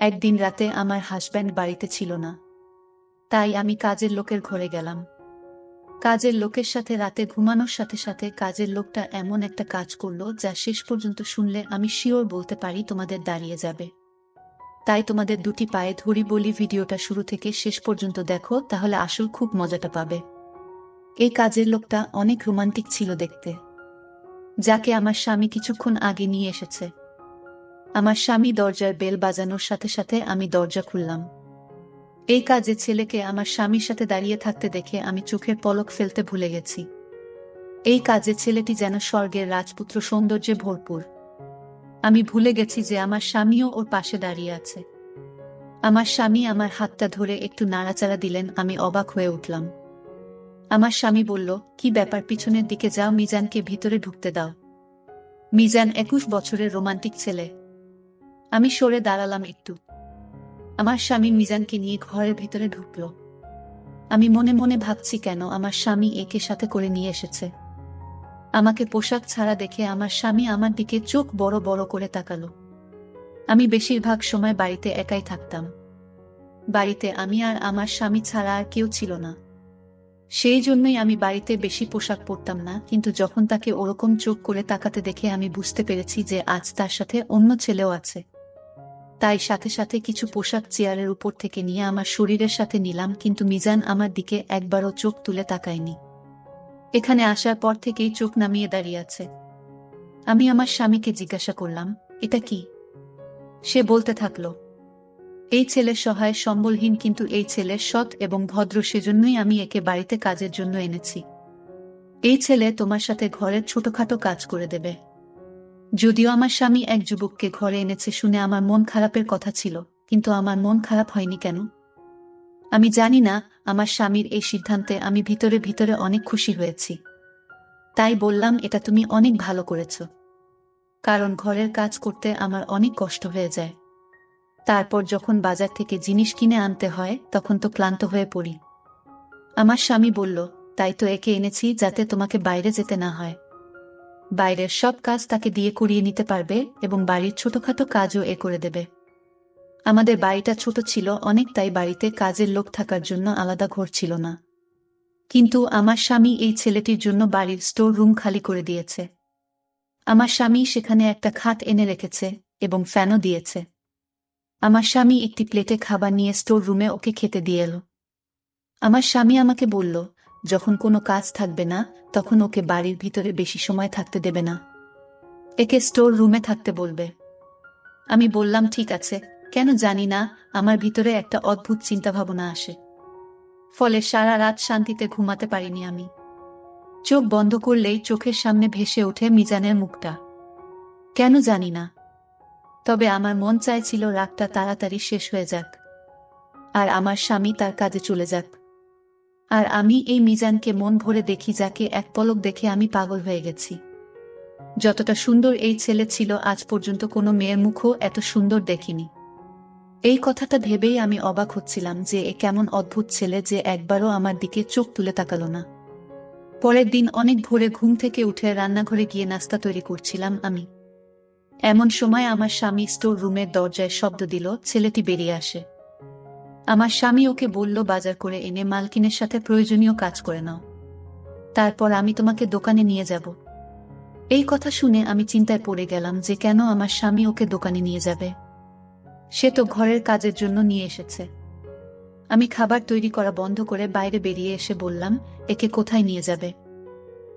একদিন রাতে আমার হাজব্যান্ড বাড়িতে ছিল না। তাই আমি কাজের লোকের ঘরে গেলাম। কাজের লোকের সাথে রাতে ঘুমানোর সাথে সাথে কাজের লোকটা এমন একটা কাজ করল যা শেষ পর্যন্ত শুনলে আমি শিওর বলতে পারি তোমাদের দাঁড়িয়ে যাবে। তাই তোমাদের দুটি পায়ে ধরি বলি ভিডিওটা শুরু থেকে শেষ পর্যন্ত দেখো, তাহলে আসল খুব মজাটা পাবে। এই কাজের লোকটা অনেক রোমান্টিক ছিল দেখতে, যাকে আমার স্বামী কিছুক্ষণ আগে নিয়ে এসেছে। আমার স্বামী দরজার বেল বাজানোর সাথে সাথে আমি দরজা খুললাম। এই কাজে ছেলেকে আমার স্বামীর সাথে দাঁড়িয়ে থাকতে দেখে আমি চোখের পলক ফেলতে ভুলে গেছি। এই কাজে ছেলেটি যেন স্বর্গের রাজপুত্র সৌন্দর্যে ভরপুর। আমি ভুলে গেছি যে আমার স্বামীও ওর পাশে দাঁড়িয়ে আছে। আমার স্বামী আমার হাতটা ধরে একটু নাড়াচাড়া দিলেন, আমি অবাক হয়ে উঠলাম। আমার স্বামী বলল, কি ব্যাপার, পিছনের দিকে যাও, মিজানকে ভিতরে ঢুকতে দাও। মিজান একুশ বছরের রোমান্টিক ছেলে। আমি সরে দাঁড়ালাম একটু। আমার স্বামী মিজানকে নিয়ে ঘরের ভিতরে ঢুকল। আমি মনে মনে ভাবছি কেন আমার স্বামী একে সাথে করে নিয়ে এসেছে। আমাকে পোশাক ছাড়া দেখে আমার স্বামী আমার দিকে চোখ বড় বড় করে তাকালো। আমি বেশিরভাগ সময় বাড়িতে একাই থাকতাম। বাড়িতে আমি আর আমার স্বামী ছাড়া আর কেউ ছিল না। সেই জন্যই আমি বাড়িতে বেশি পোশাক পরতাম না, কিন্তু যখন তাকে ওরকম চোখ করে তাকাতে দেখে আমি বুঝতে পেরেছি যে আজ তার সাথে অন্য ছেলেও আছে। তাই সাথে সাথে কিছু পোশাক চেয়ারের উপর থেকে নিয়ে আমার শরীরের সাথে নিলাম, কিন্তু মিজান আমার দিকে একবারও চোখ তুলে তাকায়নি। এখানে আসার পর থেকেই চোখ নামিয়ে দাঁড়িয়ে আছে। আমি আমার স্বামীকে জিজ্ঞাসা করলাম, এটা কি? সে বলতে থাকল, এই ছেলে সহায় সম্বলহীন, কিন্তু এই ছেলে সৎ এবং ভদ্র সেজন্যই আমি একে বাড়িতে কাজের জন্য এনেছি। এই ছেলে তোমার সাথে ঘরের ছোটখাটো কাজ করে দেবে। যদিও আমার স্বামী এক যুবককে ঘরে এনেছে শুনে আমার মন খারাপের কথা ছিল, কিন্তু আমার মন খারাপ হয়নি কেন? আমি জানি না, আমার স্বামীর এই সিদ্ধান্তে আমি ভিতরে ভিতরে অনেক খুশি হয়েছি। তাই বললাম, এটা তুমি অনেক ভালো করেছ। কারণ ঘরের কাজ করতে আমার অনেক কষ্ট হয়ে যায়। তারপর যখন বাজার থেকে জিনিস কিনে আনতে হয়, তখন তো ক্লান্ত হয়ে পড়ি। আমার স্বামী বলল, তাই তো একে এনেছি যাতে তোমাকে বাইরে যেতে না হয়। বাইরের সব কাজ তাকে দিয়ে করিয়ে নিতে পারবে এবং বাড়ির ছোটখাটো কাজও এ করে দেবে। আমাদের বাড়িটা ছোট ছিল, অনেক তাই বাড়িতে কাজের লোক থাকার জন্য আলাদা ঘর ছিল না। কিন্তু আমার স্বামী এই ছেলেটির জন্য বাড়ির স্টোর রুম খালি করে দিয়েছে। আমার স্বামী সেখানে একটা খাট এনে রেখেছে এবং ফ্যানও দিয়েছে। আমার স্বামী একটি প্লেটে খাবার নিয়ে স্টোর রুমে ওকে খেতে দিয়ে এলো। আমার স্বামী আমাকে বলল যখন কোনো কাজ থাকবে না, তখন ওকে বাড়ির ভিতরে বেশি সময় থাকতে দেবে না। একে স্টোর রুমে থাকতে বলবে। আমি বললাম, ঠিক আছে। কেন জানি না, আমার ভিতরে একটা অদ্ভুত চিন্তাভাবনা আসে। ফলে সারা রাত শান্তিতে ঘুমাতে পারিনি আমি। চোখ বন্ধ করলেই চোখের সামনে ভেসে ওঠে মিজানের মুখটা। কেন জানি না। তবে আমার মন চাইছিল রাতটা তাড়াতাড়ি শেষ হয়ে যাক। আর আমার স্বামী তার কাজে চলে যাক। আর আমি এই মিজানকে মন ভরে দেখি যাকে এক পলক দেখে আমি পাগল হয়ে গেছি। যতটা সুন্দর এই ছেলে ছিল আজ পর্যন্ত কোনো মেয়ের মুখও এত সুন্দর দেখিনি। এই কথাটা ভেবেই আমি অবাক হচ্ছিলাম যে এ কেমন অদ্ভুত ছেলে যে একবারও আমার দিকে চোখ তুলে তাকালো না। পরের দিন অনেক ভোরে ঘুম থেকে উঠে রান্নাঘরে গিয়ে নাস্তা তৈরি করছিলাম আমি। এমন সময় আমার স্বামী স্টোর রুমের দরজায় শব্দ দিল, ছেলেটি বেরিয়ে আসে। আমার স্বামী ওকে বলল, বাজার করে এনে মালকিনের সাথে প্রয়োজনীয় কাজ করে নাও। তারপর আমি তোমাকে দোকানে নিয়ে যাব এই কথা শুনে আমি চিন্তায় পড়ে গেলাম যে কেন আমার স্বামী ওকে দোকানে নিয়ে যাবে। সে তো ঘরের কাজের জন্য নিয়ে এসেছে। আমি খাবার তৈরি করা বন্ধ করে বাইরে বেরিয়ে এসে বললাম, একে কোথায় নিয়ে যাবে?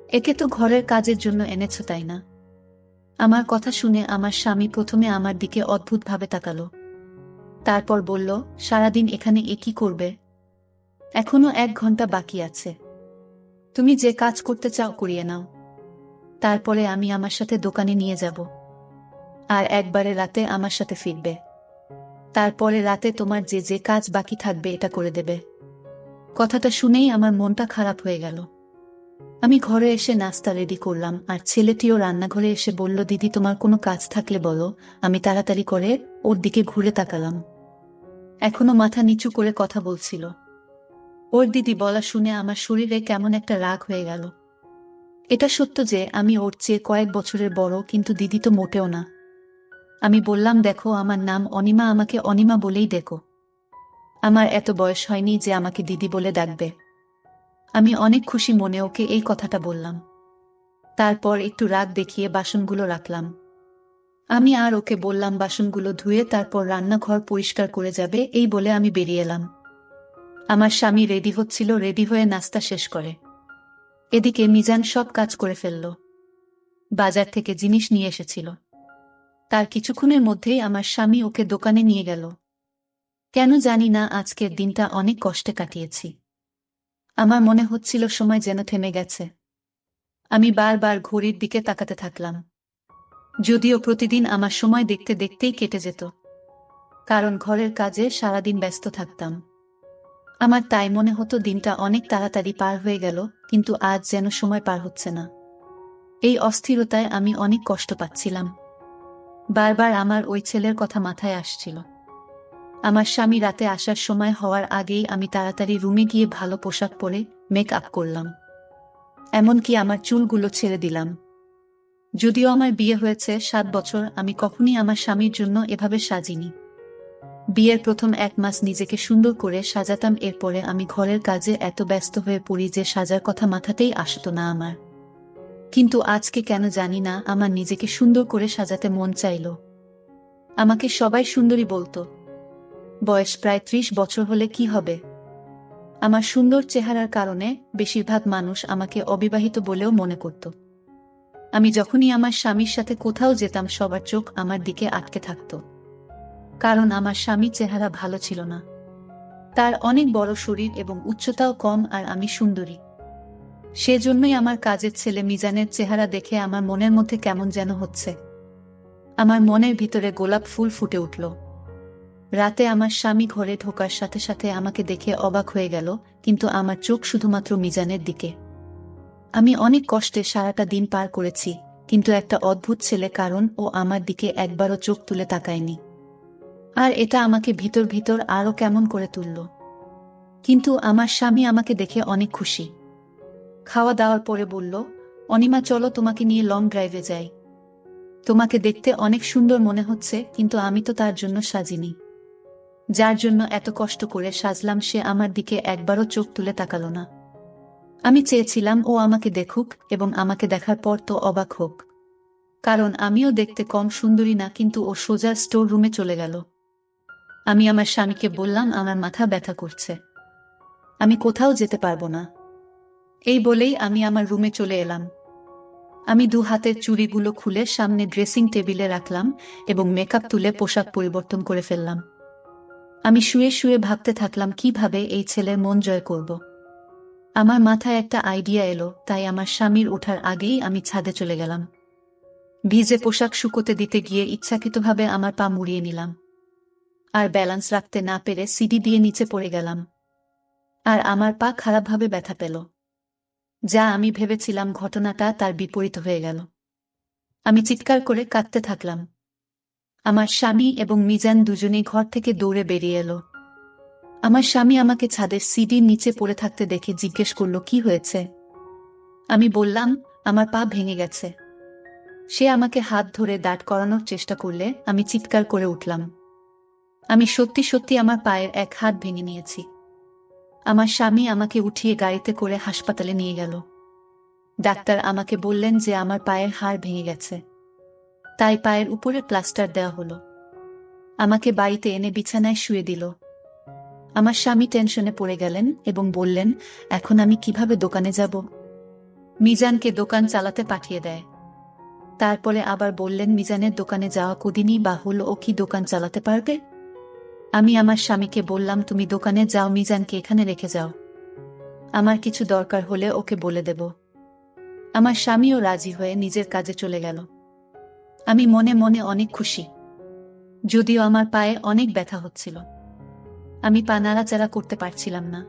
একে তো ঘরের কাজের জন্য এনেছ তাই না আমার কথা শুনে আমার স্বামী প্রথমে আমার দিকে অদ্ভুতভাবে তাকালো। তারপর বলল, সারাদিন এখানে এ কি করবে? এখনও এক ঘণ্টা বাকি আছে। তুমি যে কাজ করতে চাও করিয়ে নাও। তারপরে আমি আমার সাথে দোকানে নিয়ে যাব। আর একবারে রাতে আমার সাথে ফিরবে। তারপরে রাতে তোমার যে যে কাজ বাকি থাকবে এটা করে দেবে। কথাটা শুনেই আমার মনটা খারাপ হয়ে গেল। আমি ঘরে এসে নাস্তা রেডি করলাম, আর ছেলেটিও রান্নাঘরে এসে বলল, দিদি, তোমার কোনো কাজ থাকলে বলো, আমি তাড়াতাড়ি করে ওর দিকে ঘুরে তাকালাম। এখনও মাথা নিচু করে কথা বলছিল। ওর দিদি বলা শুনে আমার শরীরে কেমন একটা রাগ হয়ে গেল। এটা সত্য যে আমি ওর চেয়ে কয়েক বছরের বড়, কিন্তু দিদি তো মোটেও না। আমি বললাম, দেখো, আমার নাম অনিমা, আমাকে অনিমা বলেই দেখো আমার এত বয়স হয়নি যে আমাকে দিদি বলে ডাকবে। আমি অনেক খুশি মনে ওকে এই কথাটা বললাম। তারপর একটু রাগ দেখিয়ে বাসনগুলো রাখলাম। আমি আর ওকে বললাম, বাসনগুলো ধুয়ে তারপর রান্নাঘর পরিষ্কার করে যাবে, এই বলে আমি বেরিয়ে এলাম। আমার স্বামী রেডি হচ্ছিল, রেডি হয়ে নাস্তা শেষ করে। এদিকে মিজান সব কাজ করে ফেলল। বাজার থেকে জিনিস নিয়ে এসেছিল। তার কিছুক্ষণের মধ্যেই আমার স্বামী ওকে দোকানে নিয়ে গেল। কেন জানি না, আজকের দিনটা অনেক কষ্টে কাটিয়েছি। আমার মনে হচ্ছিল সময় যেন থেমে গেছে। আমি বারবার ঘড়ির দিকে তাকাতে থাকলাম। যদিও প্রতিদিন আমার সময় দেখতে দেখতেই কেটে যেত। কারণ ঘরের কাজে সারাদিন ব্যস্ত থাকতাম। আমার তাই মনে হতো দিনটা অনেক তাড়াতাড়ি পার হয়ে গেল, কিন্তু আজ যেন সময় পার হচ্ছে না। এই অস্থিরতায় আমি অনেক কষ্ট পাচ্ছিলাম। বারবার আমার ওই ছেলের কথা মাথায় আসছিল। আমার স্বামী রাতে আসার সময় হওয়ার আগেই আমি তাড়াতাড়ি রুমে গিয়ে ভালো পোশাক পরে মেক আপ করলাম। এমনকি আমার চুলগুলো ছেড়ে দিলাম। যদিও আমার বিয়ে হয়েছে সাত বছর, আমি কখনই আমার স্বামীর জন্য এভাবে সাজিনি। বিয়ের প্রথম এক মাস নিজেকে সুন্দর করে সাজাতাম, এরপরে আমি ঘরের কাজে এত ব্যস্ত হয়ে পড়ি যে সাজার কথা মাথাতেই আসতো না আমার। কিন্তু আজকে কেন জানি না, আমার নিজেকে সুন্দর করে সাজাতে মন চাইল। আমাকে সবাই সুন্দরী বলতো। বয়স প্রায় ত্রিশ বছর হলে কি হবে? আমার সুন্দর চেহারার কারণে বেশিরভাগ মানুষ আমাকে অবিবাহিত বলেও মনে করত। আমি যখনই আমার স্বামীর সাথে কোথাও যেতাম, সবার চোখ আমার দিকে আটকে থাকত। কারণ আমার স্বামীর চেহারা ভালো ছিল না। তার অনেক বড় শরীর এবং উচ্চতাও কম আর আমি সুন্দরী। সেজন্যই আমার কাজের ছেলে মিজানের চেহারা দেখে আমার মনের মধ্যে কেমন যেন হচ্ছে। আমার মনের ভিতরে গোলাপ ফুল ফুটে উঠল। রাতে আমার স্বামী ঘরে ঢোকার সাথে সাথে আমাকে দেখে অবাক হয়ে গেল, কিন্তু আমার চোখ শুধুমাত্র মিজানের দিকে। আমি অনেক কষ্টে সারাটা দিন পার করেছি, কিন্তু একটা অদ্ভুত ছেলে কারণ ও আমার দিকে একবারও চোখ তুলে তাকায়নি। আর এটা আমাকে ভিতর ভিতর আরও কেমন করে তুলল। কিন্তু আমার স্বামী আমাকে দেখে অনেক খুশি। খাওয়া দাওয়ার পরে বলল, অনিমা, চলো তোমাকে নিয়ে লং ড্রাইভে যাই। তোমাকে দেখতে অনেক সুন্দর মনে হচ্ছে, কিন্তু আমি তো তার জন্য সাজিনি। যার জন্য এত কষ্ট করে সাজলাম সে আমার দিকে একবারও চোখ তুলে তাকালো না। আমি চেয়েছিলাম ও আমাকে দেখুক এবং আমাকে দেখার পর তো অবাক হোক। কারণ আমিও দেখতে কম সুন্দরী না, কিন্তু ও সোজা স্টোর রুমে চলে গেল। আমি আমার স্বামীকে বললাম, আমার মাথা ব্যথা করছে। আমি কোথাও যেতে পারব না। এই বলেই আমি আমার রুমে চলে এলাম। আমি দু হাতের চুড়িগুলো খুলে সামনে ড্রেসিং টেবিলে রাখলাম এবং মেকআপ তুলে পোশাক পরিবর্তন করে ফেললাম। আমি শুয়ে শুয়ে ভাবতে থাকলাম, কীভাবে এই ছেলের মন জয় করব। আমার মাথায় একটা আইডিয়া এলো, তাই আমার স্বামীর ওঠার আগেই আমি ছাদে চলে গেলাম। ভিজে পোশাক শুকোতে দিতে গিয়ে ইচ্ছাকৃতভাবে আমার পা মুড়িয়ে নিলাম। আর ব্যালেন্স রাখতে না পেরে সিডি দিয়ে নিচে পড়ে গেলাম। আর আমার পা খারাপভাবে ব্যথা পেল। যা আমি ভেবেছিলাম ঘটনাটা তার বিপরীত হয়ে গেল। আমি চিৎকার করে কাঁদতে থাকলাম। আমার স্বামী এবং মিজান দুজনেই ঘর থেকে দৌড়ে বেরিয়ে এলো। আমার স্বামী আমাকে ছাদের সিডির নিচে পড়ে থাকতে দেখে জিজ্ঞেস করল, কি হয়েছে? আমি বললাম, আমার পা ভেঙে গেছে। সে আমাকে হাত ধরে দাঁড় করানোর চেষ্টা করলে আমি চিৎকার করে উঠলাম। আমি সত্যি সত্যি আমার পায়ের এক হাত ভেঙে নিয়েছি। আমার স্বামী আমাকে উঠিয়ে গাড়িতে করে হাসপাতালে নিয়ে গেল। ডাক্তার আমাকে বললেন যে আমার পায়ের হাড় ভেঙে গেছে। তাই পায়ের উপরে প্লাস্টার দেওয়া হলো। আমাকে বাড়িতে এনে বিছানায় শুয়ে দিল। আমার স্বামী টেনশনে পড়ে গেলেন এবং বললেন, এখন আমি কীভাবে দোকানে যাব? মিজানকে দোকান চালাতে পাঠিয়ে দেয়। তারপরে আবার বললেন, মিজানের দোকানে যাওয়া কদিনই বা হলো ও কি দোকান চালাতে পারবে? আমি আমার স্বামীকে বললাম, তুমি দোকানে যাও, মিজানকে এখানে রেখে যাও। আমার কিছু দরকার হলে ওকে বলে দেব। আমার স্বামীও রাজি হয়ে নিজের কাজে চলে গেল। আমি মনে মনে অনেক খুশি, যদিও আমার পায়ে অনেক ব্যথা হচ্ছিল। আমি পা নাড়াচাড়া করতে পারছিলাম না।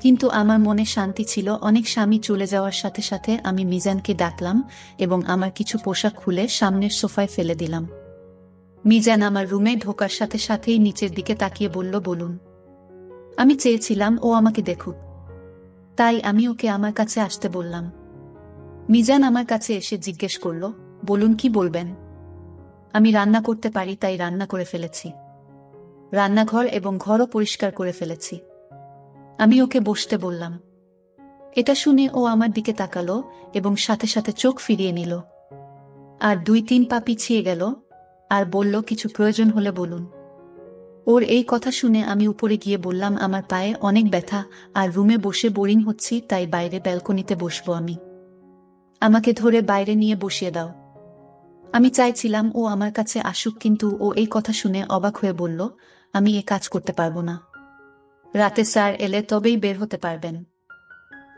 কিন্তু আমার মনে শান্তি ছিল, অনেক স্বামী চলে যাওয়ার সাথে সাথে আমি মিজানকে ডাকলাম এবং আমার কিছু পোশাক খুলে সামনের সোফায় ফেলে দিলাম। মিজান আমার রুমে ঢোকার সাথে সাথেই নিচের দিকে তাকিয়ে বলল, বলুন। আমি চেয়েছিলাম, ও আমাকে দেখুক। তাই আমি ওকে আমার কাছে আসতে বললাম। মিজান আমার কাছে এসে জিজ্ঞেস করল, বলুন কি বলবেন? আমি রান্না করতে পারি, তাই রান্না করে ফেলেছি। রান্নাঘর এবং ঘরও পরিষ্কার করে ফেলেছি। আমি ওকে বসতে বললাম। এটা শুনে ও আমার দিকে তাকালো এবং সাথে সাথে চোখ ফিরিয়ে নিল। আর দুই তিন পা পিছিয়ে গেল আর বলল, কিছু প্রয়োজন হলে বলুন। ওর এই কথা শুনে আমি উপরে গিয়ে বললাম, আমার পায়ে অনেক ব্যথা আর রুমে বসে বোরিং হচ্ছি, তাই বাইরে ব্যালকনিতে বসবো আমি। আমাকে ধরে বাইরে নিয়ে বসিয়ে দাও। আমি চাইছিলাম ও আমার কাছে আসুক, কিন্তু ও এই কথা শুনে অবাক হয়ে বলল আমি এ কাজ করতে পারব না। রাতে স্যার এলে তবেই বের হতে পারবেন।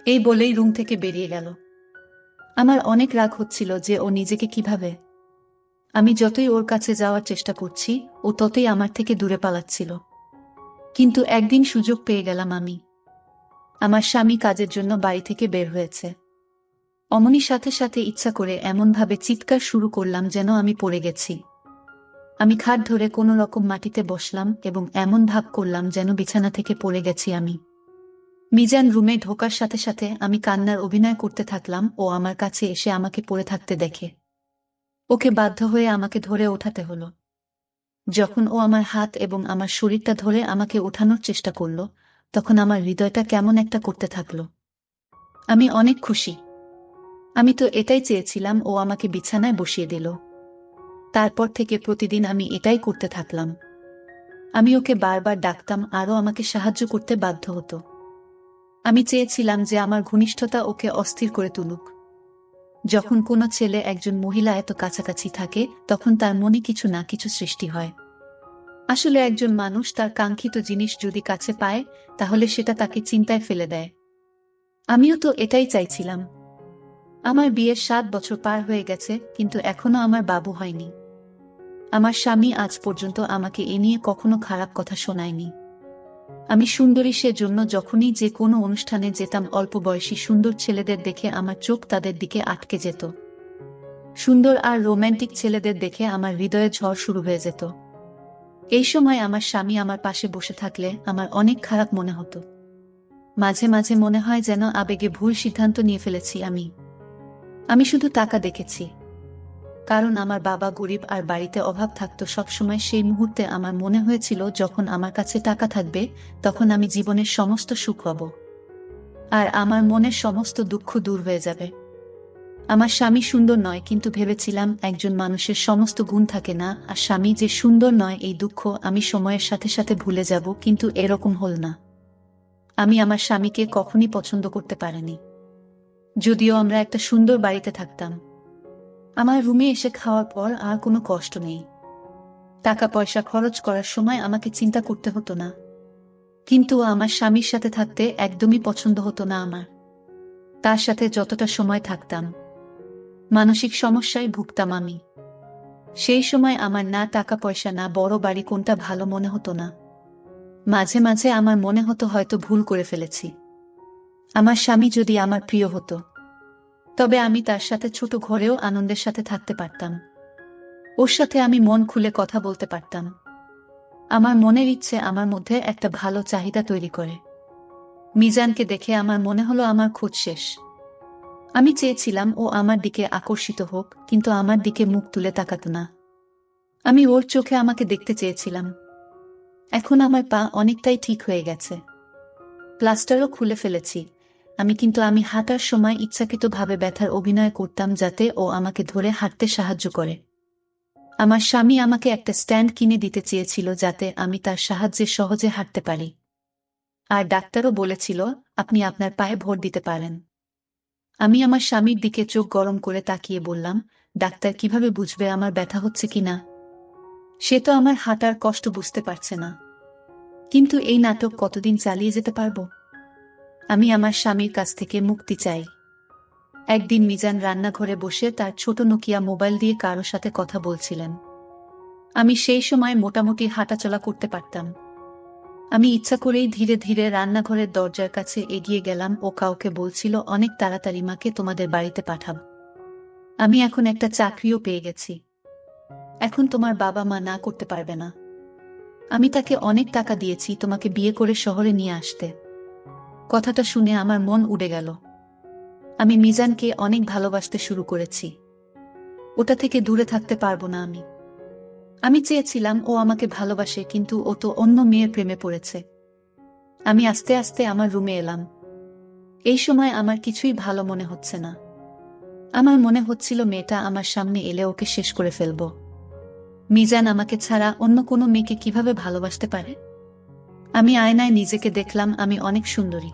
এই বলেই রুম থেকে বেরিয়ে গেল। আমার অনেক রাগ হচ্ছিল যে ও নিজেকে কীভাবে। আমি যতই ওর কাছে যাওয়ার চেষ্টা করছি, ও ততই আমার থেকে দূরে পালাচ্ছিল। কিন্তু একদিন সুযোগ পেয়ে গেলাম আমি। আমার স্বামী কাজের জন্য বাড়ি থেকে বের হয়েছে। অমনির সাথে সাথে ইচ্ছা করে এমনভাবে চিৎকার শুরু করলাম যেন আমি পড়ে গেছি। আমি খাট ধরে কোনো রকম মাটিতে বসলাম এবং এমন ভাব করলাম যেন বিছানা থেকে পড়ে গেছি আমি। মিজান রুমে ঢোকার সাথে সাথে আমি কান্নার অভিনয় করতে থাকলাম ও আমার কাছে এসে আমাকে পড়ে থাকতে দেখে। ওকে বাধ্য হয়ে আমাকে ধরে ওঠাতে হলো। যখন ও আমার হাত এবং আমার শরীরটা ধরে আমাকে ওঠানোর চেষ্টা করল, তখন আমার হৃদয়টা কেমন একটা করতে থাকল। আমি অনেক খুশি। আমি তো এটাই চেয়েছিলাম ও আমাকে বিছানায় বসিয়ে দিল। তারপর থেকে প্রতিদিন আমি এটাই করতে থাকলাম। আমি ওকে বারবার ডাকতাম, আরও আমাকে সাহায্য করতে বাধ্য হতো। আমি চেয়েছিলাম যে আমার ঘনিষ্ঠতা ওকে অস্থির করে তুলুক। যখন কোনো ছেলে একজন মহিলা এত কাছাকাছি থাকে, তখন তার মনে কিছু না কিছু সৃষ্টি হয়। আসলে একজন মানুষ তার কাঙ্ক্ষিত জিনিস যদি কাছে পায়, তাহলে সেটা তাকে চিন্তায় ফেলে দেয়। আমিও তো এটাই চাইছিলাম। আমার বিয়ের সাত বছর পার হয়ে গেছে, কিন্তু এখনও আমার বাবু হয়নি। আমার স্বামী আজ পর্যন্ত আমাকে এ নিয়ে কখনো খারাপ কথা শোনায়নি। আমি সুন্দরী সেজন্য যখনই যে কোনো অনুষ্ঠানে যেতাম, অল্প বয়সী সুন্দর ছেলেদের দেখে আমার চোখ তাদের দিকে আটকে যেত। সুন্দর আর রোম্যান্টিক ছেলেদের দেখে আমার হৃদয়ে ঝড় শুরু হয়ে যেত। এই সময় আমার স্বামী আমার পাশে বসে থাকলে আমার অনেক খারাপ মনে হতো। মাঝে মাঝে মনে হয় যেন আবেগে ভুল সিদ্ধান্ত নিয়ে ফেলেছি আমি। আমি শুধু টাকা দেখেছি। কারণ আমার বাবা গরিব আর বাড়িতে অভাব থাকতো সবসময় সেই মুহূর্তে আমার মনে হয়েছিল যখন আমার কাছে টাকা থাকবে, তখন আমি জীবনের সমস্ত সুখ হব। আর আমার মনের সমস্ত দুঃখ দূর হয়ে যাবে। আমার স্বামী সুন্দর নয়, কিন্তু ভেবেছিলাম একজন মানুষের সমস্ত গুণ থাকে না, আর স্বামী যে সুন্দর নয়, এই দুঃখ আমি সময়ের সাথে সাথে ভুলে যাব, কিন্তু এরকম হল না। আমি আমার স্বামীকে কখনই পছন্দ করতে পারিনি। যদিও আমরা একটা সুন্দর বাড়িতে থাকতাম। আমার রুমে এসে খাওয়ার পর আর কোনো কষ্ট নেই। টাকা পয়সা খরচ করার সময় আমাকে চিন্তা করতে হতো না। কিন্তু আমার স্বামীর সাথে থাকতে একদমই পছন্দ হতো না আমার। তার সাথে যতটা সময় থাকতাম। মানসিক সমস্যায় ভুগতাম আমি। সেই সময় আমার না টাকা পয়সা না বড় বাড়ি কোনটা ভালো মনে হতো না। মাঝে মাঝে আমার মনে হতো হয়তো ভুল করে ফেলেছি। আমার স্বামী যদি আমার প্রিয় হতো। তবে আমি তার সাথে ছোট ঘরেও আনন্দের সাথে থাকতে পারতাম। ওর সাথে আমি মন খুলে কথা বলতে পারতাম। আমার মনের ইচ্ছে আমার মধ্যে একটা ভালো চাহিদা তৈরি করে। মিজানকে দেখে আমার মনে হলো আমার খোঁজ শেষ। আমি চেয়েছিলাম ও আমার দিকে আকর্ষিত হোক, কিন্তু আমার দিকে মুখ তুলে তাকাত না। আমি ওর চোখে আমাকে দেখতে চেয়েছিলাম। এখন আমার পা অনেকটাই ঠিক হয়ে গেছে। প্লাস্টারও খুলে ফেলেছি। আমি কিন্তু আমি হাঁটার সময় ইচ্ছাকৃতভাবে ব্যথার অভিনয় করতাম যাতে ও আমাকে ধরে হাঁটতে সাহায্য করে। আমার স্বামী আমাকে একটা স্ট্যান্ড কিনে দিতে চেয়েছিল যাতে আমি তার সাহায্যে সহজে হাঁটতে পারি। আর ডাক্তারও বলেছিল, আপনি আপনার পায়ে ভোট দিতে পারেন। আমি আমার স্বামীর দিকে চোখ গরম করে তাকিয়ে বললাম, ডাক্তার কীভাবে বুঝবে আমার ব্যথা হচ্ছে কিনা সে তো আমার হাঁটার কষ্ট বুঝতে পারছে না। কিন্তু এই নাটক কতদিন চালিয়ে যেতে পারব? আমি আমার স্বামীর কাছ থেকে মুক্তি চাই। একদিন মিজান রান্নাঘরে বসে তার ছোট নোকিয়া মোবাইল দিয়ে কারও সাথে কথা বলছিলেন। আমি সেই সময় মোটামুটি হাঁটাচলা করতে পারতাম। আমি ইচ্ছা করেই ধীরে ধীরে রান্নাঘরের দরজার কাছে এগিয়ে গেলাম ও কাউকে বলছিল, অনেক তাড়াতাড়ি মাকে তোমাদের বাড়িতে পাঠাব আমি এখন একটা চাকরিও পেয়ে গেছি। এখন তোমার বাবা মা না করতে পারবে না। আমি তাকে অনেক টাকা দিয়েছি, তোমাকে বিয়ে করে শহরে নিয়ে আসতে। কথাটা শুনে আমার মন উড়ে গেল। আমি মিজানকে অনেক ভালোবাসতে শুরু করেছি। ওটা থেকে দূরে থাকতে পারব না আমি। আমি চেয়েছিলাম ও আমাকে ভালোবাসে, কিন্তু ও তো অন্য মেয়ের প্রেমে পড়েছে। আমি আস্তে আস্তে আমার রুমে এলাম। এই সময় আমার কিছুই ভালো মনে হচ্ছে না। আমার মনে হচ্ছিল মেয়েটা আমার সামনে এলে ওকে শেষ করে ফেলব। মিজান আমাকে ছাড়া অন্য কোনো মেয়েকে কীভাবে ভালোবাসতে পারে? আমি আয়নায় নিজেকে দেখলাম, আমি অনেক সুন্দরী।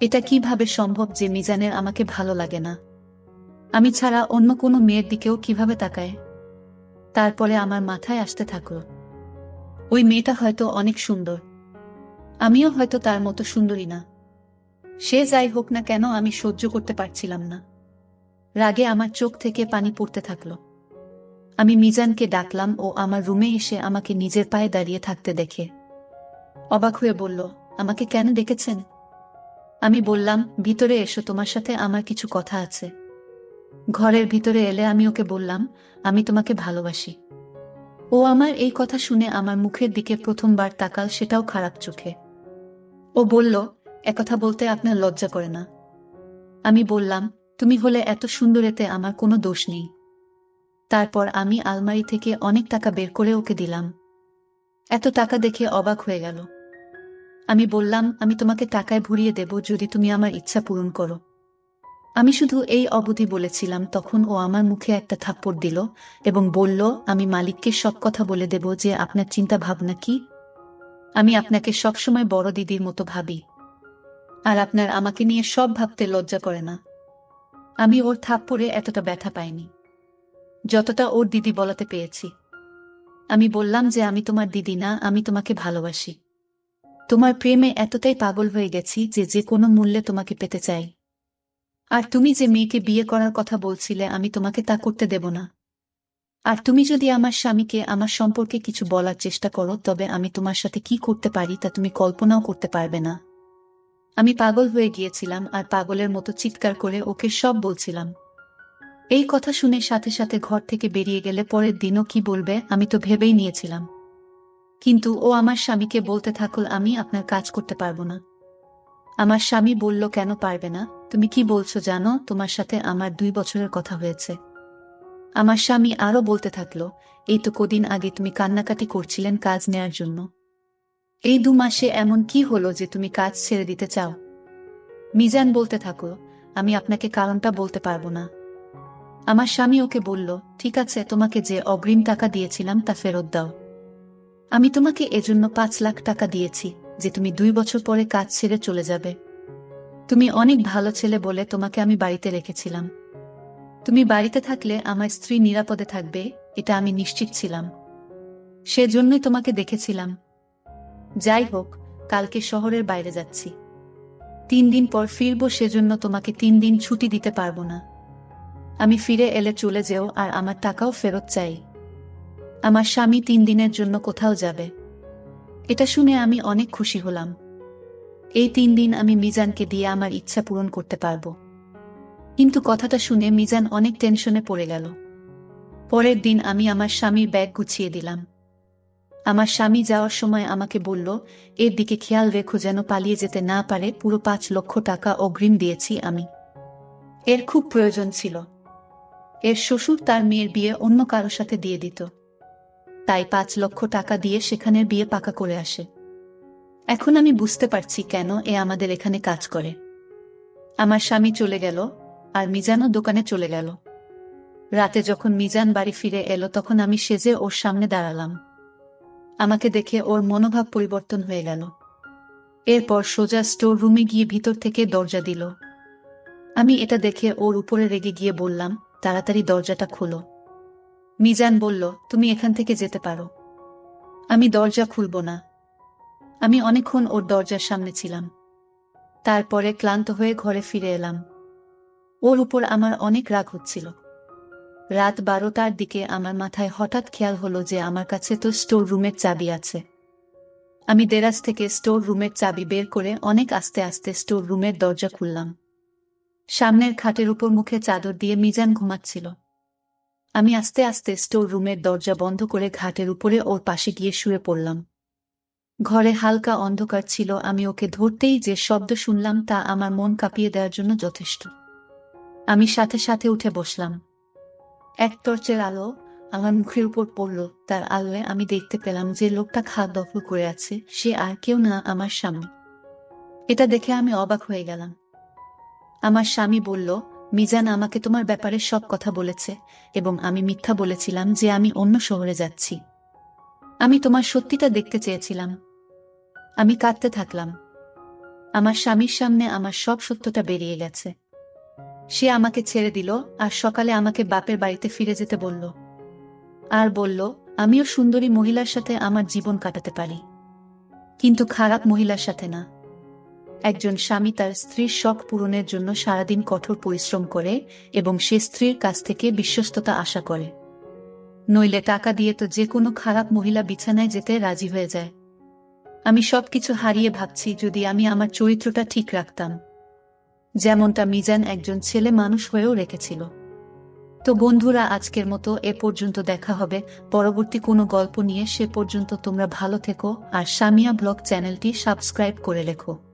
এটা কীভাবে সম্ভব যে মিজানের আমাকে ভালো লাগে না? আমি ছাড়া অন্য কোনো মেয়ের দিকেও কীভাবে তাকায়? তারপরে আমার মাথায় আসতে থাকল। ওই মেয়েটা হয়তো অনেক সুন্দর। আমিও হয়তো তার মতো সুন্দরী না। সে যাই হোক না কেন আমি সহ্য করতে পারছিলাম না। রাগে আমার চোখ থেকে পানি পড়তে থাকল। আমি মিজানকে ডাকলাম ও আমার রুমে এসে আমাকে নিজের পায়ে দাঁড়িয়ে থাকতে দেখে। অবাক হয়ে বলল, আমাকে কেন ডেকেছেন? আমি বললাম, ভিতরে এসো, তোমার সাথে আমার কিছু কথা আছে। ঘরের ভিতরে এলে আমি ওকে বললাম, আমি তোমাকে ভালোবাসি। ও আমার এই কথা শুনে আমার মুখের দিকে প্রথমবার তাকাল, সেটাও খারাপ চোখে। ও বলল, একথা বলতে আপনার লজ্জা করে না। আমি বললাম, তুমি হলে এত সুন্দর, এতে আমার কোনো দোষ নেই। তারপর আমি আলমারি থেকে অনেক টাকা বের করে ওকে দিলাম। এত টাকা দেখে অবাক হয়ে গেল। আমি বললাম, আমি তোমাকে টাকায় ভরিয়ে দেব যদি তুমি আমার ইচ্ছা পূরণ করো। আমি শুধু এই অবধি বলেছিলাম, তখন ও আমার মুখে একটা থাপ্পড় দিল এবং বলল, আমি মালিককে সব কথা বলে দেব যে আপনার চিন্তা ভাবনা কি। আমি আপনাকে সবসময় বড় দিদির মতো ভাবি। আর আপনার আমাকে নিয়ে সব ভাবতে লজ্জা করে না। আমি ওর থাপ্পড়ে এতটা ব্যথা পাইনি। যতটা ওর দিদি বলাতে পেয়েছি আমি বললাম যে আমি তোমার দিদি না, আমি তোমাকে ভালোবাসি। তোমার প্রেমে এতটাই পাগল হয়ে গেছি যে যে কোনো মূল্যে তোমাকে পেতে চাই। আর তুমি যে মেয়েকে বিয়ে করার কথা বলছিলে, আমি তোমাকে তা করতে দেব না। আর তুমি যদি আমার স্বামীকে, আমার সম্পর্কে কিছু বলার চেষ্টা করো, তবে আমি তোমার সাথে কি করতে পারি তা তুমি কল্পনাও করতে পারবে না। আমি পাগল হয়ে গিয়েছিলাম আর পাগলের মতো চিৎকার করে ওকে সব বলছিলাম। এই কথা শুনে সাথে সাথে ঘর থেকে বেরিয়ে গেলে পরের দিনও কি বলবে, আমি তো ভেবেই নিয়েছিলাম। কিন্তু ও আমার স্বামীকে বলতে থাকল আমি আপনার কাজ করতে পারব না। আমার স্বামী বলল, কেন পারবে না? তুমি কি বলছো জানো? তোমার সাথে আমার দুই বছরের কথা হয়েছে। আমার স্বামী আরও বলতে থাকল, এই তো কদিন আগে তুমি কান্নাকাটি করছিলেন কাজ নেয়ার জন্য। এই দু মাসে এমন কি হলো যে তুমি কাজ ছেড়ে দিতে চাও? মিজান বলতে থাকো আমি আপনাকে কারণটা বলতে পারব না। আমার স্বামী ওকে বলল, ঠিক আছে, তোমাকে যে অগ্রিম টাকা দিয়েছিলাম তা ফেরত দাও। আমি তোমাকে এজন্য পাঁচ লাখ টাকা দিয়েছি, যে তুমি দুই বছর পরে কাজ ছেড়ে চলে যাবে। তুমি অনেক ভালো ছেলে বলে তোমাকে আমি বাড়িতে রেখেছিলাম। তুমি বাড়িতে থাকলে আমার স্ত্রী নিরাপদে থাকবে, এটা আমি নিশ্চিত ছিলাম। সেজন্যই তোমাকে দেখেছিলাম। যাই হোক, কালকে শহরের বাইরে যাচ্ছি। তিন দিন পর ফিরবো, সেজন্য তোমাকে তিন দিন ছুটি দিতে পারব না। আমি ফিরে এলে চলে যেও আর আমার টাকাও ফেরত চাই। আমার স্বামী তিন দিনের জন্য কোথাও যাবে। এটা শুনে আমি অনেক খুশি হলাম। এই তিন দিন আমি মিজানকে দিয়ে আমার ইচ্ছা পূরণ করতে পারব। কিন্তু কথাটা শুনে মিজান অনেক টেনশনে পড়ে গেল। পরের দিন আমি আমার স্বামীর ব্যাগ গুছিয়ে দিলাম। আমার স্বামী যাওয়ার সময় আমাকে বলল, এর দিকে খেয়াল রেখো যেন পালিয়ে যেতে না পারে, পুরো পাঁচ লক্ষ টাকা অগ্রিম দিয়েছি আমি। এর খুব প্রয়োজন ছিল। এর শ্বশুর তার মেয়ের বিয়ে অন্য কারও সাথে দিয়ে দিত। তাই পাঁচ লক্ষ টাকা দিয়ে সেখানের বিয়ে পাকা করে আসে। এখন আমি বুঝতে পারছি কেন এ আমাদের এখানে কাজ করে। আমার স্বামী চলে গেল আর মিজানও দোকানে চলে গেল। রাতে যখন মিজান বাড়ি ফিরে এলো তখন আমি সেজে ওর সামনে দাঁড়ালাম। আমাকে দেখে ওর মনোভাব পরিবর্তন হয়ে গেল। এরপর সোজা স্টোর রুমে গিয়ে ভিতর থেকে দরজা দিল। আমি এটা দেখে ওর উপরে রেগে গিয়ে বললাম তাড়াতাড়ি দরজাটা খোলো। মিজান বলল, তুমি এখান থেকে যেতে পারো। আমি দরজা খুলব না। আমি অনেকক্ষণ ওর দরজার সামনে ছিলাম। তারপরে ক্লান্ত হয়ে ঘরে ফিরে এলাম। ওর উপর আমার অনেক রাগ হচ্ছিল। রাত বারোটার দিকে আমার মাথায় হঠাৎ খেয়াল হলো যে আমার কাছে তো স্টোর রুমের চাবি আছে। আমি দেরাজ থেকে স্টোর রুমের চাবি বের করে অনেক আস্তে আস্তে স্টোর রুমের দরজা খুললাম। সামনের খাটের উপর মুখে চাদর দিয়ে মিজান ঘুমাচ্ছিল। আমি আস্তে আস্তে স্টোর রুমের দরজা বন্ধ করে ঘাটের উপরে ওর পাশে গিয়ে শুয়ে পড়লাম। ঘরে হালকা অন্ধকার ছিল, আমি ওকে ধরতেই যে শব্দ শুনলাম তা আমার মন কাঁপিয়ে দেওয়ার জন্য যথেষ্ট। আমি সাথে সাথে উঠে বসলাম। এক টর্চের আলো আমার মুখের উপর পড়ল, তার আলোয় আমি দেখতে পেলাম যে লোকটা খাদ দখল করে আছে, সে আর কেউ না আমার স্বামী এটা দেখে আমি অবাক হয়ে গেলাম। আমার স্বামী বলল, মিজান আমাকে তোমার ব্যাপারে সব কথা বলেছে এবং আমি মিথ্যা বলেছিলাম যে আমি অন্য শহরে যাচ্ছি। আমি তোমার সত্যিটা দেখতে চেয়েছিলাম। আমি কাঁদতে থাকলাম। আমার স্বামীর সামনে আমার সব সত্যটা বেরিয়ে গেছে। সে আমাকে ছেড়ে দিল আর সকালে আমাকে বাপের বাড়িতে ফিরে যেতে বলল। আর বলল, আমিও সুন্দরী মহিলার সাথে আমার জীবন কাটাতে পারি। কিন্তু খারাপ মহিলার সাথে না। একজন স্বামী তার স্ত্রীর শখ পূরণের জন্য সারাদিন কঠোর পরিশ্রম করে এবং সে স্ত্রীর কাছ থেকে বিশ্বস্ততা আশা করে। নইলে টাকা দিয়ে তো যে কোনো খারাপ মহিলা বিছানায় যেতে রাজি হয়ে যায়। আমি সব কিছু হারিয়ে ভাবছি যদি আমি আমার চরিত্রটা ঠিক রাখতাম। যেমনটা মিজান একজন ছেলে মানুষ হয়েও রেখেছিল। তো বন্ধুরা, আজকের মতো এ পর্যন্ত দেখা হবে। পরবর্তী কোনো গল্প নিয়ে সে পর্যন্ত তোমরা ভালো থেকো আর সামিয়া ব্লগ চ্যানেলটি সাবস্ক্রাইব করে রেখো।